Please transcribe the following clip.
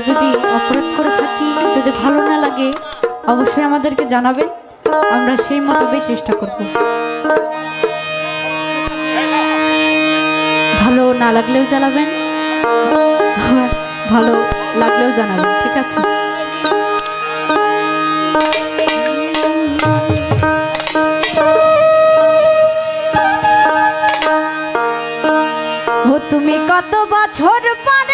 আমরা যদি অপরাধ করে থাকি, যদি ভালো না লাগে, অবশ্যই আমাদেরকে জানাবে আমরা সেই মতোই চেষ্টা করব। ভালো না লাগলেও জানাবেন, ভালো লাগলেও জানাবেন, ঠিক আছে? ও তুমি কত বছর পর